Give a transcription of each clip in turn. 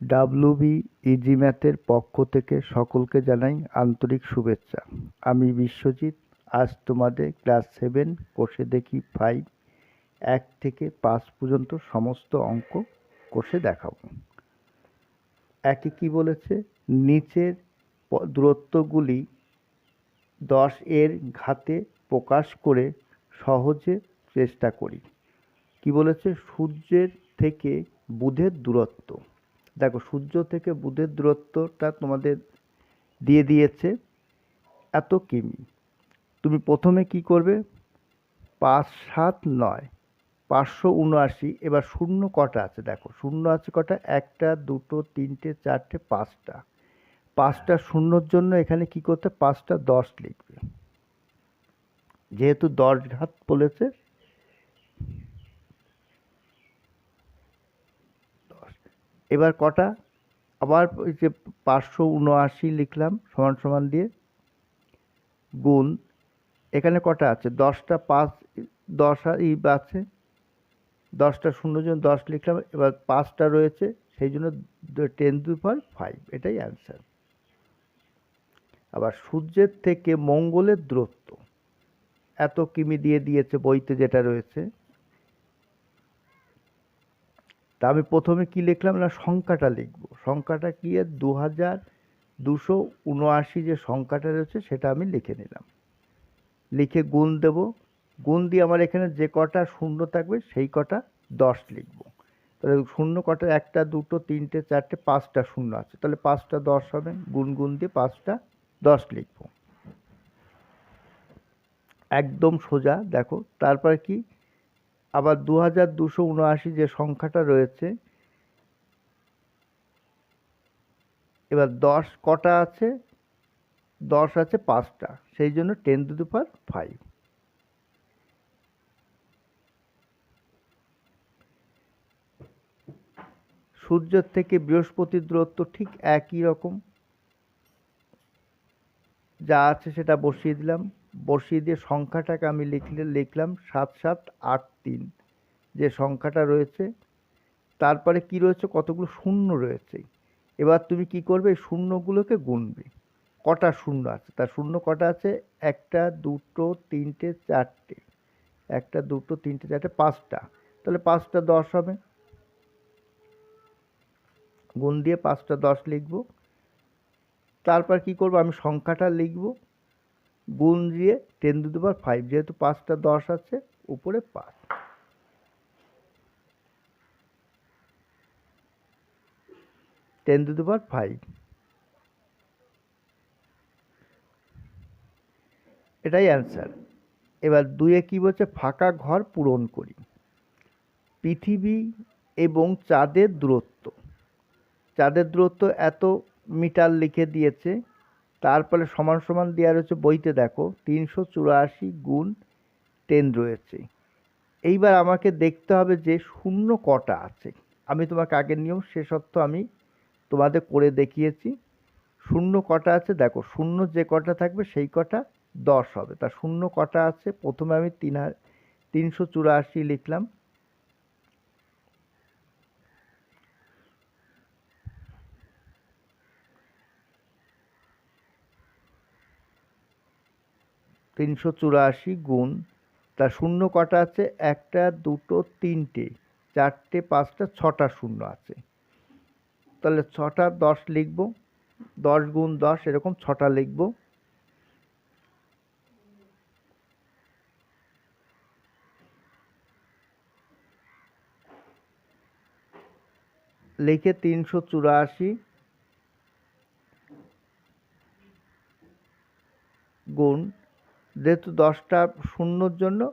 WB easy ম্যাথের পক্ষ থেকে সকলকে জানাই আন্তরিক শুভেচ্ছা। আমি বিশ্বজিৎ, আজ তোমাদের ক্লাস সেভেন কোষে দেখি ফাইভ এক থেকে পাঁচ পর্যন্ত সমস্ত অঙ্ক কোষে দেখাবো। একে কি বলেছে? নিচের দূরত্বগুলি দশ এর ঘাতে প্রকাশ করে সহজে চেষ্টা করি। কি বলেছে? সূর্যের থেকে বুধের দূরত্ব। দেখো, সূর্য থেকে বুধের দূরত্বটা তোমাদের দিয়ে দিয়েছে এত কিমি। তুমি প্রথমে কি করবে? পাঁচ সাত নয়, পাঁচশো উনআশি, এবার শূন্য কটা আছে দেখো, শূন্য আছে কটা, একটা, দুটো, তিনটে, চারটে, পাঁচটা। পাঁচটা শূন্যর জন্য এখানে কি করতে পাঁচটা দশ লিখবে। যেহেতু দশ ঘাত বলেছে এবার কটা? আবার যে পাঁচশো উনআশি লিখলাম, সমান সমান দিয়ে। গুণ, এখানে কটা আছে? দশটা পাঁচ, দশ ই আছে। দশটা শূন্য জন দশ লিখলাম, এবার পাঁচটা রয়েছে, সেই জন্য টেন টু পার ফাইভ এটাই অ্যান্সার আবার সূর্যের থেকে মঙ্গলের দূরত্ব, এত কিমি দিয়ে দিয়েছে বইতে যেটা রয়েছে। তা আমি প্রথমে কি লিখলাম? না, সংখ্যাটা লিখব। সংখ্যাটা কি? দু হাজার দুশো উনআশি যে সংখ্যাটা রয়েছে, সেটা আমি লিখে নিলাম। লিখে গুণ দেব। গুণ দিয়ে আমার এখানে যে কটা শূন্য থাকবে, সেই কটা দশ লিখব। তাহলে শূন্য কটা, একটা, দুটো, তিনটে, চারটে, পাঁচটা শূন্য আছে। তাহলে পাঁচটা দশ হবে। গুণ গুণ দিয়ে পাঁচটা দশ লিখব। একদম সোজা। দেখো, তারপর কি? আবার দু হাজার দুশো উনআশি যে সংখ্যাটা রয়েছে, এবার দশ কটা আছে? দশ আছে পাঁচটা। সেই জন্য ten to the power five. সূর্যের থেকে বৃহস্পতির দূরত্ব ঠিক একই রকম। যা আছে সেটা বসিয়ে দিলাম। বসিয়ে দিয়ে সংখ্যাটাকে আমি লিখলে, লিখলাম সাত সাত আট তিন। যে সংখ্যাটা রয়েছে, তারপরে কি রয়েছে? কতগুলো শূন্য রয়েছে। এবার তুমি কি করবে? এই শূন্যগুলোকে গুনবে। কটা শূন্য আছে? তার শূন্য কটা আছে? একটা, দুটো, তিনটে, চারটে। একটা, দুটো, তিনটে, চারটে, পাঁচটা। তাহলে পাঁচটা দশ হবে। গুণ দিয়ে পাঁচটা দশ লিখব। তারপর কি করব? আমি সংখ্যাটা লিখব। গুণ দিয়ে টেন টু দি ফাইভ যেহেতু পাঁচটা দশ আছে, উপরে পাঁচ। টেন টু দি ফাইভ এটাই অ্যান্সার এবার দুয়ে কি বলছে? ফাঁকা ঘর পূরণ করি। পৃথিবী এবং চাঁদের দূরত্ব। চাঁদের দূরত্ব এত মিটার লিখে দিয়েছে তারপরে সমান সমান দেওয়া রয়েছে বইতে দেখো, তিনশো চুরাশি গুণ টেন রয়েছে। এইবার আমাকে দেখতে হবে যে শূন্য কটা আছে। আমি তোমাকে আগের নিয়ম শেষত্ব আমি তোমাদের করে দেখিয়েছি। শূন্য কটা আছে, দেখো, শূন্য যে কটা থাকবে সেই কটা দশ হবে। তা শূন্য কটা আছে, প্রথমে আমি তিন তিনশো চুরাশি লিখলাম। তিনশো চুরাশি গুণ তা শূন্য কটা আছে? একটা, দুটো, তিনটে, চারটে, পাঁচটা, ছটা শূন্য আছে। তাহলে ছটা দশ লিখব। দশ গুণ দশ, এরকম ছটা লিখব। লিখে তিনশো চুরাশি গুণ যেহেতু দশটা শূন্যর জন্য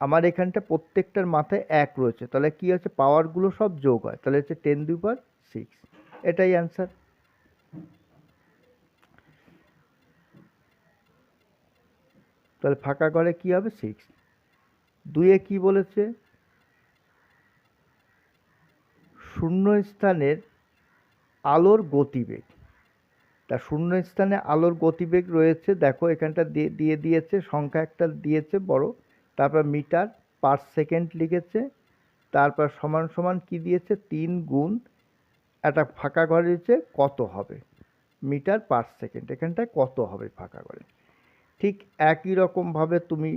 আমার এখানটা প্রত্যেকটার মাথায় এক রয়েছে। তাহলে কি হচ্ছে? পাওয়ারগুলো সব যোগ হয়। তাহলে হচ্ছে টেন দুই পার সিক্স। এটাই অ্যান্সার। তাহলে ফাঁকা ঘরে কি হবে? সিক্স। দুইয়ে কি বলেছে? শূন্য স্থানের আলোর গতিবেগ। তা শূন্য স্থানে আলোর গতিবেগ রয়েছে। দেখো, এখানটা দিয়ে দিয়ে দিয়েছে, সংখ্যা একটা দিয়েছে বড়। তারপর মিটার পার সেকেন্ড লিখেছে। তারপর সমান সমান কি দিয়েছে? তিন গুণ একটা ফাঁকা ঘরে নিচে কত হবে? মিটার পার সেকেন্ড, এখানটায় কত হবে ফাঁকা ঘরে? ঠিক একই রকমভাবে তুমি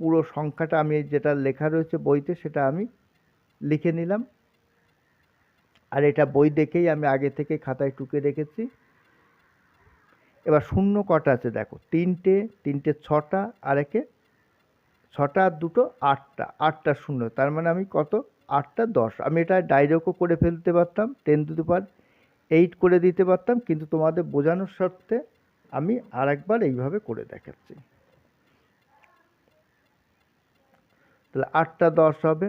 পুরো সংখ্যাটা আমি যেটা লেখা রয়েছে বইতে, সেটা আমি লিখে নিলাম। আর এটা বই দেখেই আমি আগে থেকে খাতায় টুকে রেখেছি। এবার শূন্য কটা আছে দেখো, তিনটে তিনটে ছটা আর একে ছটা আর দুটো আটটা আটটা শূন্য, তার মানে আমি কত? আটটা দশ। আমি এটা ডাইরেক্টও করে ফেলতে পারতাম ten to the power eight করে দিতে পারতাম, কিন্তু তোমাদের বোঝানোর স্বার্থে আমি আর একবার এইভাবে করে দেখাচ্ছি। তাহলে আটটা দশ হবে।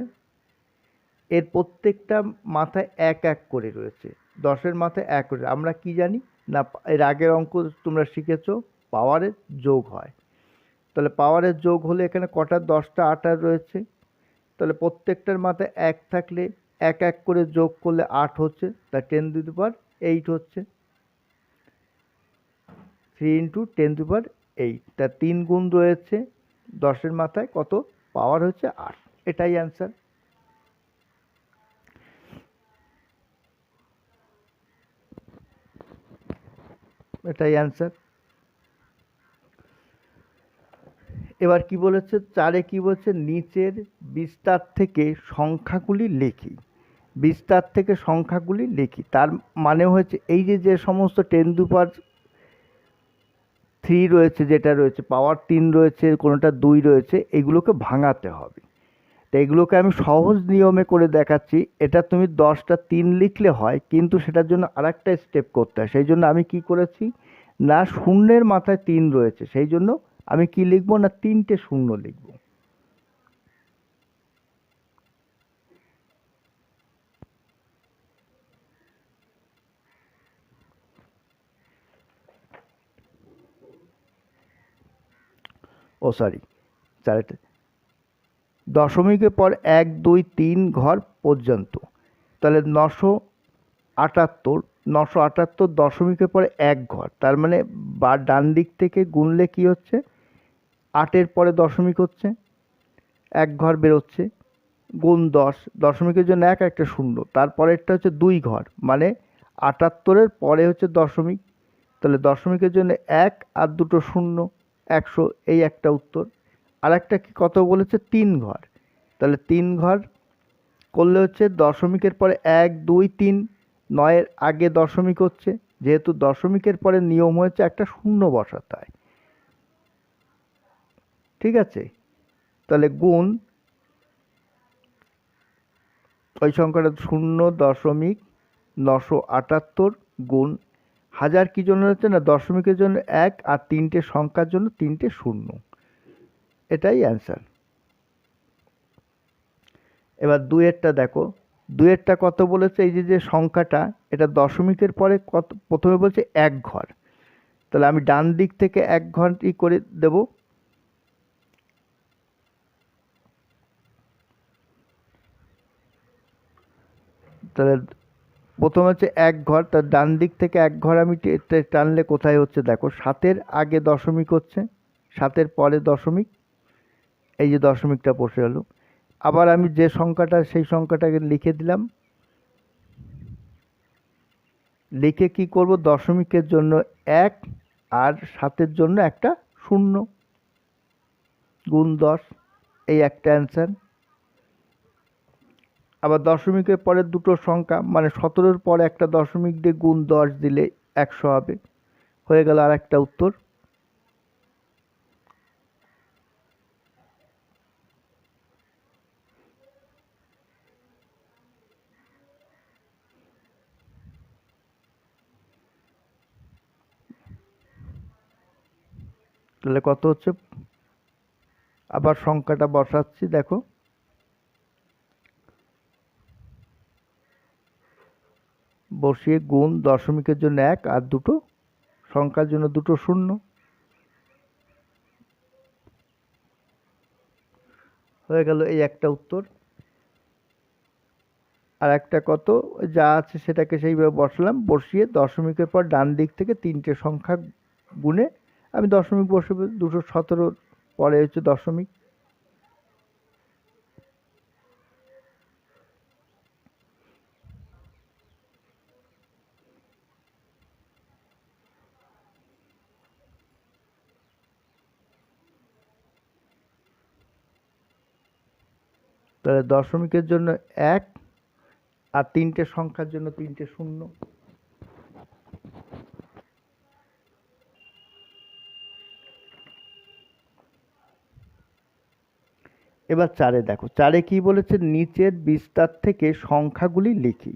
এর প্রত্যেকটা মাথায় এক এক করে রয়েছে। দশের মাথায় এক করে। আমরা কি জানি? না, এর আগের অঙ্ক তোমরা শিখেছ পাওয়ারের যোগ হয়। তাহলে পাওয়ারের যোগ হলে এখানে কটা? দশটা আটার রয়েছে। তাহলে প্রত্যেকটার মাথায় এক থাকলে এক এক করে যোগ করলে আট হচ্ছে, তা টেন দি পাওয়ার এইট হচ্ছে। Three into ten to power eight তা তিন গুণ রয়েছে, দশের মাথায় কত? পাওয়ার হচ্ছে আট। এটাই অ্যান্সার এটাই অ্যান্সার এবার কি বলেছে? চারে কি বলছে? নিচের বিস্তার থেকে সংখ্যাগুলি লিখি। বিস্তার থেকে সংখ্যাগুলি লিখি। তার মানে হয়েছে এই যে যে সমস্ত টেন দু পাওয়ার থ্রি রয়েছে, যেটা রয়েছে পাওয়ার তিন রয়েছে, কোনোটা দুই রয়েছে, এগুলোকে ভাঙাতে হবে। তো এগুলোকে আমি সহজ নিয়মে করে দেখাচ্ছি। এটা তুমি দশটা তিন লিখলে হয়, কিন্তু সেটার জন্য আরেকটা স্টেপ করতে হয়। সেই জন্য আমি কি করেছি? না, শূন্যের মাথায় তিন রয়েছে, সেই জন্য আমি কি লিখব? না, তিনটে শূন্য লিখব। ও সরি চারটে দশমিকের পর এক, দুই, তিন ঘর পর্যন্ত। তাহলে নশো আটাত্তর নশো আটাত্তর দশমিকের পরে এক ঘর। তার মানে বা ডান দিক থেকে গুনলে কি হচ্ছে? আটের পরে দশমিক হচ্ছে, এক ঘর বেরোচ্ছে, গুণ দশ, দশমিকের জন্য এক, একটা শূন্য। তারপরেরটা হচ্ছে দুই ঘর মানে আটাত্তরের পরে হচ্ছে দশমিক। তাহলে দশমিকের জন্য এক আর দুটো শূন্য, একশো, এই একটা উত্তর। আর একটা কি কত বলেছে? তিন ঘর। তাহলে তিন ঘর করলে হচ্ছে দশমিকের পরে এক, দুই, তিন, নয়ের আগে দশমিক হচ্ছে। যেহেতু দশমিকের পরে নিয়ম হয়েছে একটা শূন্য বসাতে হয়। ঠিক আছে? তাহলে গুণ ওই সংখ্যাটা শূন্য দশমিক নশো আটাত্তর গুণ হাজার কী জন্য হচ্ছে না? দশমিকের জন্য এক আর তিনটে সংখ্যার জন্য তিনটে শূন্য। এটাই অ্যান্সার এবার দুয়েরটা দেখো। দুয়েরটা কত বলেছে? এই যে যে সংখ্যাটা, এটা দশমিকের পরে কত, প্রথমে বলছে এক ঘর। তাহলে আমি ডান দিক থেকে এক ঘরটি করে দেব। তাহলে প্রথম হচ্ছে এক ঘর তার ডান দিক থেকে এক ঘর আমি টানলে কোথায় হচ্ছে? দেখো, সাতের আগে দশমিক হচ্ছে, সাতের পরে দশমিক এই যে দশমিকটা বসে গেল। আবার আমি যে সংখ্যাটা, সেই সংখ্যাটাকে লিখে দিলাম। লিখে কি করব? দশমিকের জন্য এক আর সাতের জন্য একটা শূন্য। গুণ দশ, এই একটা অ্যান্সার। আবার দশমিকের পরে দুটো সংখ্যা মানে সতেরোর পরে একটা দশমিক দিয়ে গুণ দশ দিলে একশো হবে। হয়ে গেল আর একটা উত্তর। তাহলে কত হচ্ছে? আবার সংখ্যাটা বসাচ্ছি, দেখো। বসিয়ে গুণ দশমিকের জন্য এক আর দুটো, সংখ্যার জন্য দুটো শূন্য। হয়ে গেল এই একটা উত্তর। আর একটা কত? যা আছে সেটাকে সেইভাবে বসালাম, বসিয়ে দশমিকের পর ডান দিক থেকে তিনটে সংখ্যা গুণে আমি দশমিক বসে দুশো সতেরোর পরে হচ্ছে দশমিক। তাহলে দশমিকের জন্য এক আর তিনটে সংখ্যার জন্য তিনটে শূন্য। এবার চারে দেখো, চারে কি বলেছে? নিচের বিস্তার থেকে সংখ্যাগুলি লিখি।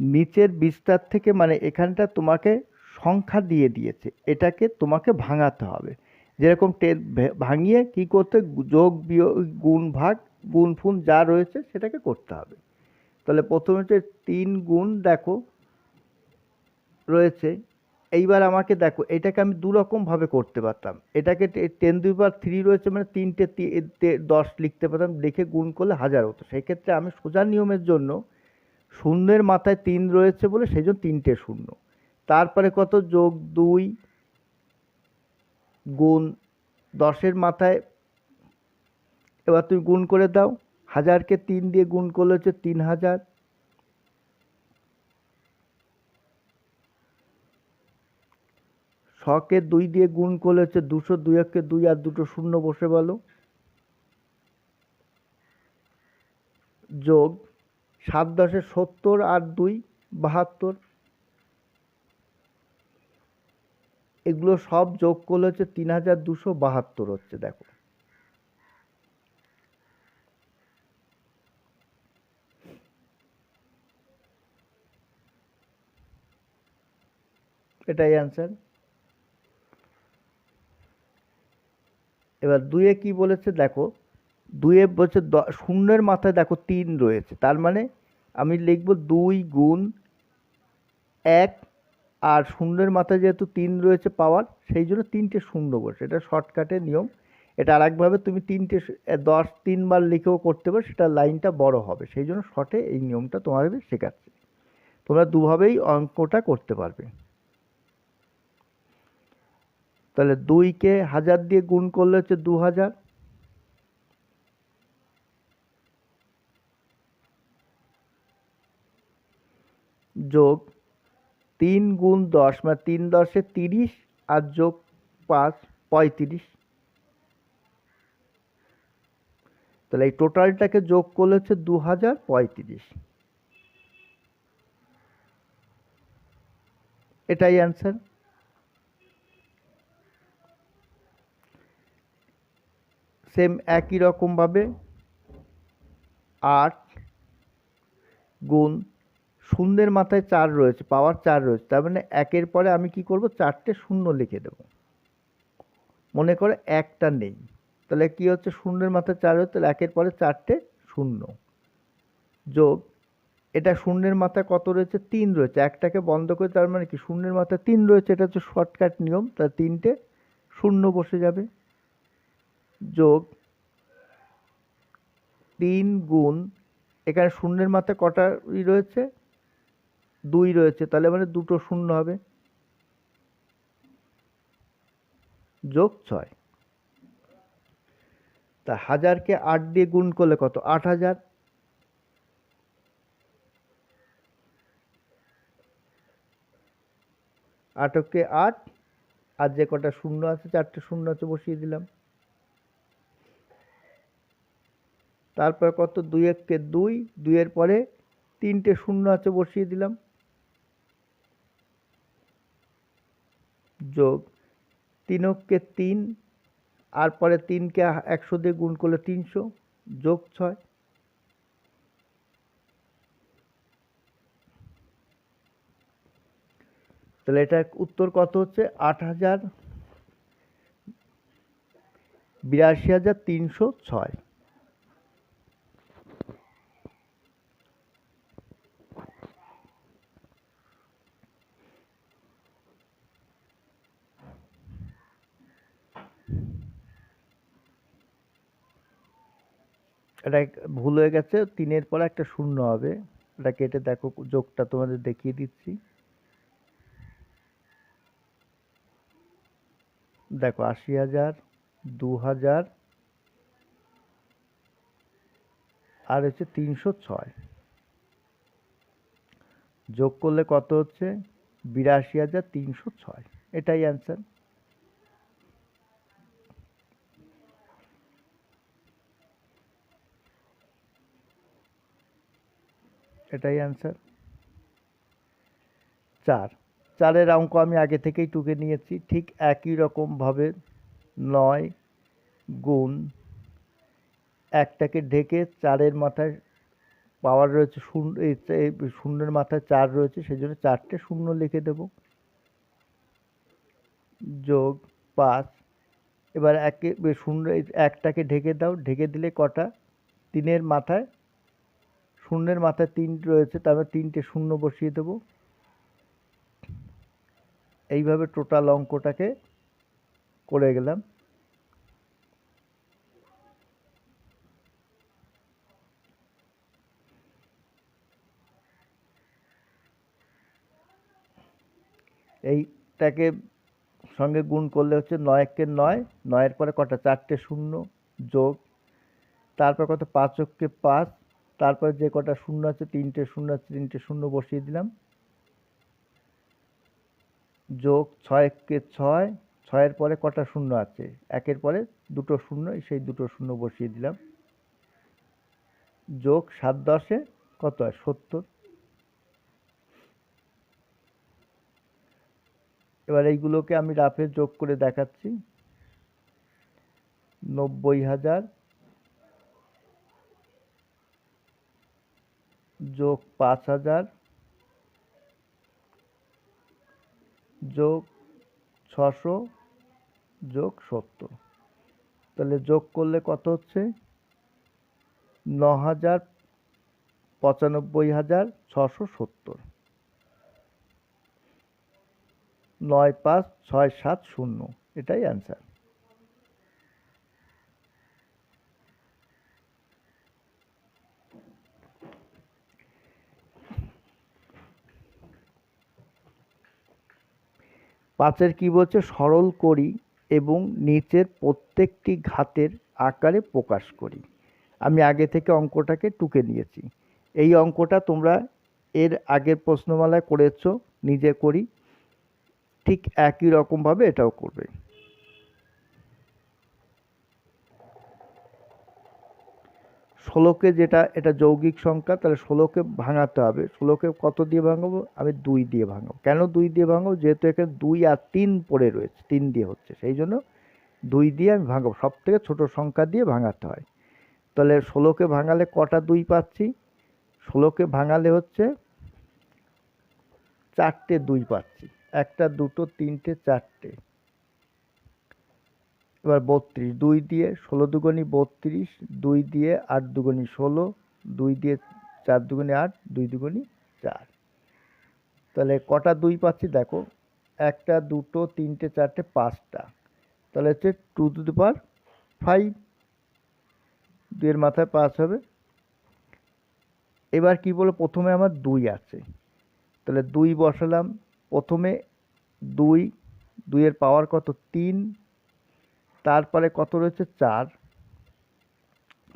নিচের বিস্তার থেকে মানে এখানটা তোমাকে সংখ্যা দিয়ে দিয়েছে, এটাকে তোমাকে ভাঙাতে হবে। যেরকম টেন ভাঙিয়ে কি করতে যোগ, বিয়োগ, গুণ, ভাগ, গুণ, ফুন যা রয়েছে সেটাকে করতে হবে। তাহলে প্রথমে তিন গুণ দেখো, রয়েছে এইবার আমাকে দেখো, এটাকে আমি দু রকমভাবে করতে পারতাম। এটাকে টেন দুই বার থ্রি রয়েছে মানে তিনটে দশ লিখতে পারতাম দেখে গুণ করলে হাজার হতো। সেক্ষেত্রে আমি সোজা নিয়মের জন্য শূন্যের মাথায় তিন রয়েছে বলে সেই জন্য তিনটে শূন্য। তারপরে কত? যোগ দুই গুণ দশের মাথায় এবার তুমি গুণ করে দাও, হাজারকে তিন দিয়ে গুণ করলে হচ্ছে তিন হাজার। শকে দুই দিয়ে গুণ করলে হচ্ছে দুশো দুই একে দুই আর দুটো শূন্য বসে বলো যোগ সাত দশে সত্তর আর দুই বাহাত্তর। এগুলো সব যোগ করলে হচ্ছে তিন হাজার দুশো বাহাত্তর হচ্ছে, দেখো। এটাই অ্যান্সার এবার দুয়ে কি বলেছে দেখো দুয়ে বলছে শূন্যের মাথায় দেখো তিন রয়েছে, তার মানে আমি লিখব দুই গুণ এক, আর শূন্যের মাথায় যেহেতু তিন রয়েছে পাওয়ার, সেই জন্য তিনটে শূন্য বসে এটা শর্টকাটের নিয়ম। এটা আরেকভাবে তুমি তিনটে দশ তিনবার লিখেও করতে পারো, সেটা লাইনটা বড় হবে, সেই জন্য শর্টে এই নিয়মটা তোমাদের শেখাচ্ছি। তোমরা দুভাবেই অঙ্কটা করতে পারবে। তাহলে দুইকে হাজার দিয়ে গুণ করলে হচ্ছে দু হাজার যোগ তিন গুণ দশ মানে তিন দশে তিরিশ আর যোগ পাঁচ, পঁয়ত্রিশ। তাহলে এই টোটালটাকে যোগ করলে হচ্ছে দু হাজার পঁয়ত্রিশ। এটাই অ্যান্সার সেম একই রকমভাবে আট গুণ শূন্যের মাথায় চার রয়েছে, পাওয়ার চার রয়েছে, তার মানে একের পরে আমি কি করব? চারটে শূন্য লিখে দেব। মনে করে একটা নেই, তাহলে কি হচ্ছে? শূন্যের মাথায় চার রয়েছে, তাহলে একের পরে চারটে শূন্য। যোগ, এটা শূন্যের মাথায় কত রয়েছে? তিন রয়েছে, একটাকে বন্ধ করে, তার মানে কি? শূন্যের মাথায় তিন রয়েছে, এটা হচ্ছে শর্টকাট নিয়ম, তাহলে তিনটে শূন্য বসে যাবে। যোগ তিন গুণ, এখানে শূন্যের মাথায় কটা রয়েছে? দুই রয়েছে, তাহলে মানে দুটো শূন্য হবে। যোগ ছয়। তা হাজারকে আট দিয়ে গুণ করলে কত? আট হাজার। আটকে আট, আর যে কটা শূন্য আছে, চারটে শূন্য আছে, বসিয়ে দিলাম। তারপর কত? দুই এককে দুই, দুইয়ের পরে তিনটে শূন্য আছে বসিয়ে দিলাম। যোগ তিনককে তিন, আর পরে তিনকে একশো দিয়ে গুণ করলে তিনশো, যোগ ছয়। তাহলে এটা উত্তর কত হচ্ছে? আট হাজার বিরাশি হাজার তিনশো ছয়। এটা ভুল হয়ে গেছে, তিনের পরে একটা শূন্য হবে। এটা কেটে দেখো, যোগটা তোমাদের দেখিয়ে দিচ্ছি। দেখো, আশি হাজার, দু হাজার, আর হচ্ছে তিনশো ছয়। যোগ করলে কত হচ্ছে? বিরাশি হাজার তিনশো ছয়। এটাই অ্যান্সার এটাই অ্যান্সার চার। চারের অঙ্ক আমি আগে থেকেই টুকে নিয়েছি, ঠিক একই রকমভাবে নয় গুণ একটাকে ঢেকে চারের মাথায় পাওয়ার রয়েছে শূন্য শূন্যের মাথায় চার রয়েছে সেই জন্য চারটে শূন্য লিখে দেব। যোগ পাঁচ। এবার একে, শূন্য একটাকে ঢেকে দাও, ঢেকে দিলে কটা? তিনের মাথায় শূন্যের মাথায় তিন রয়েছে, তারপর তিনটে শূন্য বসিয়ে দেব। এইভাবে টোটাল অঙ্কটাকে করে গেলাম। এইটাকে সঙ্গে গুণ করলে হচ্ছে নয় একে নয়, নয়ের পরে কটা? চারটে শূন্য যোগ, তারপর কত? পাঁচ অক্ষে পাঁচ তারপরে যে কটা শূন্য আছে, তিনটে শূন্য আছে, তিনটে শূন্য বসিয়ে দিলাম। যোগ ছয় একে ছয়, ছয়ের পরে কটা শূন্য আছে? একের পরে দুটো শূন্য, সেই দুটো শূন্য বসিয়ে দিলাম। যোগ সাত দশে কত হয়? সত্তর। এবার এইগুলোকে আমি রাফে যোগ করে দেখাচ্ছি। নব্বই হাজার যোগ পাঁচ হাজার, যোগ ছশো, যোগ সত্তর। তাহলে যোগ করলে কত হচ্ছে? ন হাজার পঁচানব্বই হাজার ছশো সত্তর। নয় পাঁচ ছয় সাত শূন্য, এটাই অ্যান্সার পাঁচের কি বলছে? সরল করি এবং নিচের প্রত্যেকটি ঘাতের আকারে প্রকাশ করি। আমি আগে থেকে অঙ্কটাকে টুকে নিয়েছি। এই অঙ্কটা তোমরা এর আগের প্রশ্নমালায় করেছ, নিজে করি। ঠিক একই রকমভাবে এটাও করবে। ষোলোকে যেটা, এটা যৌগিক সংখ্যা, তাহলে ষোলোকে ভাঙাতে হবে। ষোলোকে কত দিয়ে ভাঙাবো? আমি দুই দিয়ে ভাঙাবো। কেন দুই দিয়ে ভাঙাবো? যেহেতু এখানে দুই আর তিন পড়ে রয়েছে, তিন দিয়ে হচ্ছে। সেই জন্য দুই দিয়ে আমি ভাঙাবো। সব থেকে ছোটো সংখ্যা দিয়ে ভাঙাতে হয়। তাহলে ষোলোকে ভাঙালে কটা দুই পাচ্ছি? ষোলোকে ভাঙালে হচ্ছে চারটে দুই পাচ্ছি। একটা, দুটো, তিনটে, চারটে। এবার বত্রিশ, দুই দিয়ে ষোলো দুগুণি বত্রিশ, দুই দিয়ে আট দুগুণি ষোলো, দুই দিয়ে চার দুগুণি আট, দুই দুগুণি চার। তাহলে কটা দুই পাচ্ছি দেখো, একটা, দুটো, তিনটে, চারটে, পাঁচটা। তাহলে হচ্ছে two to the power five দুইয়ের মাথায় পাঁচ হবে। এবার কি বলো, প্রথমে আমার দুই আছে। তাহলে দুই বসালাম, প্রথমে দুই, দুইয়ের পাওয়ার কত? তিন তারপরে কত রয়েছে? চার।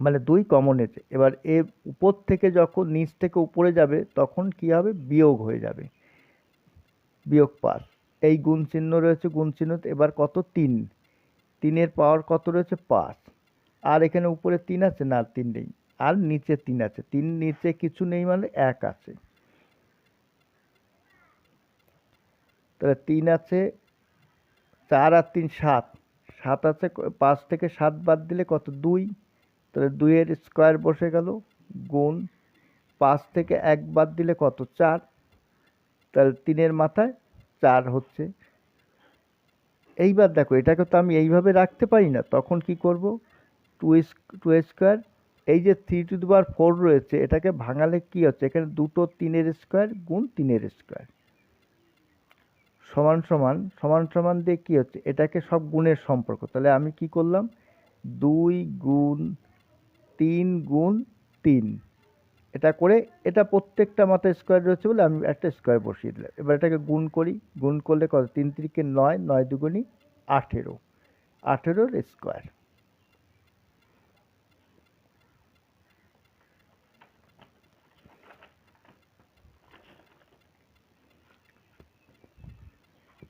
মানে দুই কমন এসে এবার এ উপর থেকে যখন নিচ থেকে উপরে যাবে, তখন কি হবে? বিয়োগ হয়ে যাবে। বিয়োগ পাঁচ। এই গুণ চিহ্ন রয়েছে, গুণ চিহ্ন। এবার কত? তিন। তিনের পাওয়ার কত রয়েছে? পাঁচ। আর এখানে উপরে তিন আছে? না, তিন নেই। আর নিচে তিন আছে। তিন নিচে কিছু নেই মানে এক আছে। তাহলে তিন আছে, চার আর তিন সাত। সাত আছে পাঁচ থেকে সাত বাদ দিলে কত? দুই। তাহলে দুইয়ের স্কোয়ার বসে গেল, গুণ পাঁচ থেকে এক বাদ দিলে কত? চার। তাহলে তিনের মাথায় চার হচ্ছে। এইবার দেখো, এটাকে তো আমি এইভাবে রাখতে পারি না। তখন কি করব? টু টু স্কোয়ার, এই যে three to the power four রয়েছে, এটাকে ভাঙালে কি হচ্ছে? এখানে দুটো তিনের স্কোয়ার গুণ তিনের স্কোয়ার। সমান সমান সমান সমান দিয়ে কী হচ্ছে? এটাকে সব গুণের সম্পর্ক। তাহলে আমি কি করলাম? দুই গুণ তিন গুণ তিন। এটা করে এটা প্রত্যেকটা মাথায় স্কোয়ার রয়েছে বলে আমি একটা স্কোয়ার বসিয়ে দিলাম। এবার এটাকে গুণ করি। গুণ করলে কত? তিন তিরিকে নয় নয় দুগুণি আঠেরো। আঠেরোর স্কোয়ার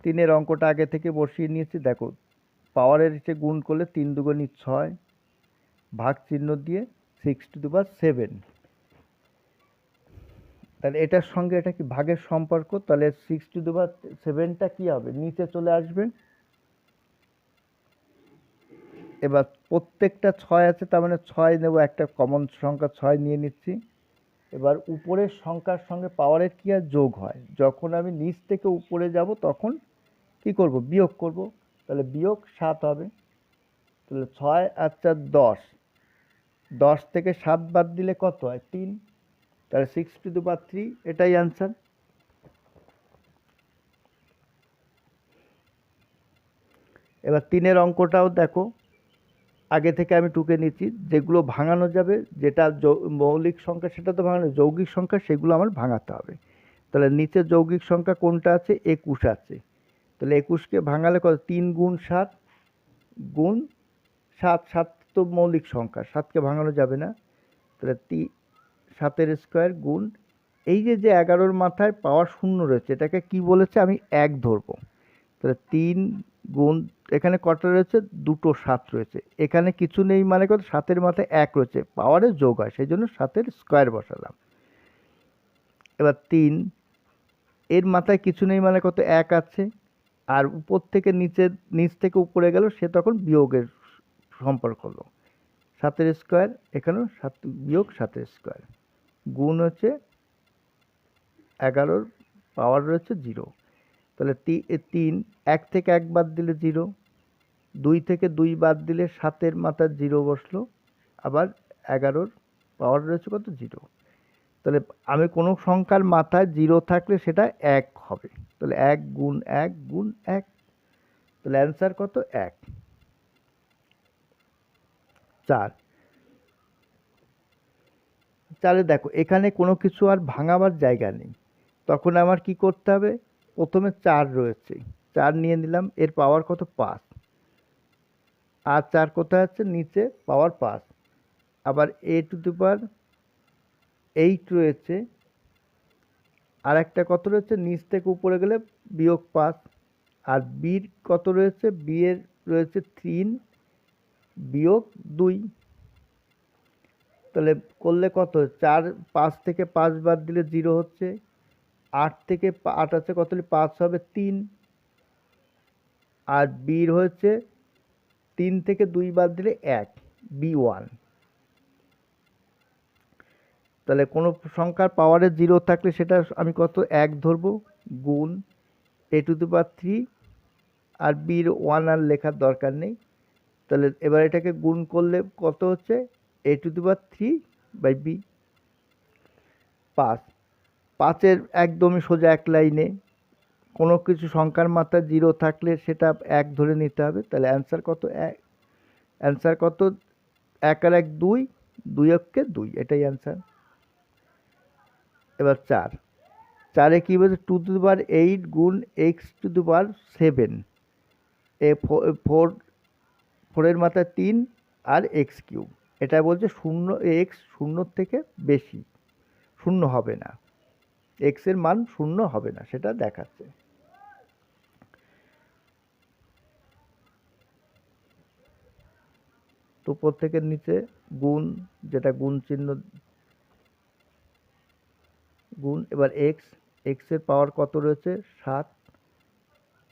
তিনের অঙ্কটা আগে থেকে বসিয়ে নিয়েছি। দেখো পাওয়ারের এসে গুণ করলে তিন দুগুণি ছয়, ভাগ চিহ্ন দিয়ে six to the power seven তাহলে এটার সঙ্গে এটা কি ভাগের সম্পর্ক? তাহলে সিক্স টু দি পাওয়ার সেভেনটা কী হবে? নিচে চলে আসবে। এবার প্রত্যেকটা ছয় আছে, তার মানে ছয় নেব, একটা কমন সংখ্যা ছয় নিয়ে নিচ্ছি। এবার উপরের সংখ্যার সঙ্গে পাওয়ারের কী আর যোগ হয়? যখন আমি নিচ থেকে উপরে যাব, তখন করব? বিয়োগ করব। তাহলে বিয়োগ সাত হবে। তাহলে ছয় আর চার দশ। দশ থেকে সাত বাদ দিলে কত হয়? তিন। তাহলে six to the power three এটাই অ্যান্সার এবার তিনের অঙ্কটাও দেখো। আগে থেকে আমি টুকে নিচ্ছি যেগুলো ভাঙানো যাবে, যেটা মৌলিক সংখ্যা, সেটা তো ভাঙানো যৌগিক সংখ্যা, সেগুলো আমার ভাঙাতে হবে। তাহলে নিচে যৌগিক সংখ্যা কোনটা আছে? একুশ আছে। তাহলে একুশকে ভাঙালে কত? তিন গুণ সাত গুণ সাত সাত তো মৌলিক সংখ্যা, সাতকে ভাঙানো যাবে না। তাহলে তি, সাতের স্কোয়ার গুণ, এই যে যে এগারোর মাথায় পাওয়ার শূন্য রয়েছে, এটাকে কি বলেছে? আমি এক ধরবো। তাহলে তিন গুণ, এখানে কটা রয়েছে? দুটো সাত রয়েছে। এখানে কিছু নেই মানে কত? সাতের মাথায় এক রয়েছে। পাওয়ারে যোগ হয়, সেই জন্য সাতের স্কোয়ার বসালাম। এবার তিন, এর মাথায় কিছু নেই মানে কত? এক আছে। আর উপর থেকে নিচে, নিচ থেকে উপরে গেল, সে তখন বিয়োগের সম্পর্ক হলো। সাতের স্কোয়ার, এখানেও সাত, বিয়োগ সাতের স্কোয়ার। গুণ হচ্ছে এগারোর পাওয়ার রয়েছে জিরো তাহলে তিন, এক থেকে এক বাদ দিলে জিরো দুই থেকে দুই বাদ দিলে সাতের মাথার জিরো বসল, আবার এগারোর পাওয়ার রয়েছে কত? জিরো তাহলে আমি কোনো সংখ্যার মাথায় জিরো থাকলে সেটা এক হবে। তাহলে এক গুণ এক গুণ এক। তাহলে অ্যান্সার কত? এক। চার। চারে দেখো, এখানে কোনো কিছু আর ভাঙাবার জায়গা নেই। তখন আমার কি করতে হবে? প্রথমে চার রয়েছে। চার নিয়ে নিলাম, এর পাওয়ার কত? পাঁচ। আর চার কোথায় আছে? নিচে পাওয়ার পাঁচ। আবার এ টু দি পাওয়ার এইট রয়েছে। আর একটা কত রয়েছে? নিচ থেকে উপরে গেলে বিয়োগ পাঁচ। আর বির কত রয়েছে? বিয়ের রয়েছে তিন বিয়োগ দুই। তাহলে করলে কত? চার, পাঁচ থেকে পাঁচ বাদ দিলে জিরো হচ্ছে। আট থেকে আট আছে কত পাঁচ হবে? তিন। আর বির হয়েছে তিন থেকে দুই বাদ দিলে এক, বি ওয়ান। তাহলে কোনো সংখ্যার পাওয়ারে জিরো থাকলে সেটা আমি কত? এক ধরবো, গুণ এ টু দি পাওয়ার থ্রি আর বির ওয়ান আর লেখার দরকার নেই। তাহলে এবার এটাকে গুণ করলে কত হচ্ছে? A to the power three by b পাঁচ। পাঁচের একদমই সোজা এক লাইনে, কোনো কিছু সংখ্যার মাত্রা জিরো থাকলে সেটা এক ধরে নিতে হবে। তাহলে অ্যান্সার কত? এক। অ্যান্সার কত? এক আর এক দুই দুই অক্ষে দুই, এটাই অ্যান্সার এবার চার। চারে কী বলছে? টু টু পাওয়ার এইট গুণ x to the power seven a four ফোরের মাথায় তিন আর এক্স কিউব এটা বলছে শূন্য এক্স শূন্যর থেকে বেশি। শূন্য হবে না। এক্সের মান শূন্য হবে না, সেটা দেখাচ্ছে। তো প্রত্যেকের নিচে গুণ, যেটা গুণ চিহ্ন গুণ, এবার এক্স এক্সের পাওয়ার কত রয়েছে? সাত।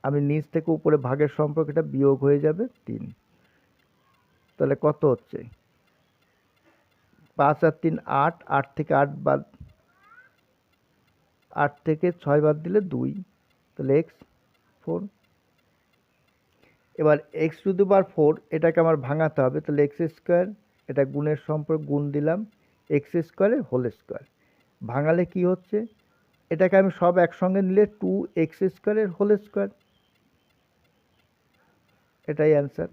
আমি নিচ থেকে উপরে ভাগের সম্পর্ক এটা বিয়োগ হয়ে যাবে তিন। তাহলে কত হচ্ছে? পাঁচ আর তিন, আট। আট থেকে আট বাদ, আট থেকে ছয় বাদ দিলে দুই। তাহলে এক্স ফোর এবার এক্স টু পাওয়ার ফোর এটাকে আমার ভাঙাতে হবে। তাহলে এক্স স্কোয়ার এটা গুণের সম্পর্ক, গুণ দিলাম। এক্স স্কোয়ারের হোল স্কোয়ার ভাঙালে কি হচ্ছে? এটাকে আমি সব একসঙ্গে নিলে টু এক্স স্কোয়ারের হোল স্কোয়ার এটাই অ্যান্সার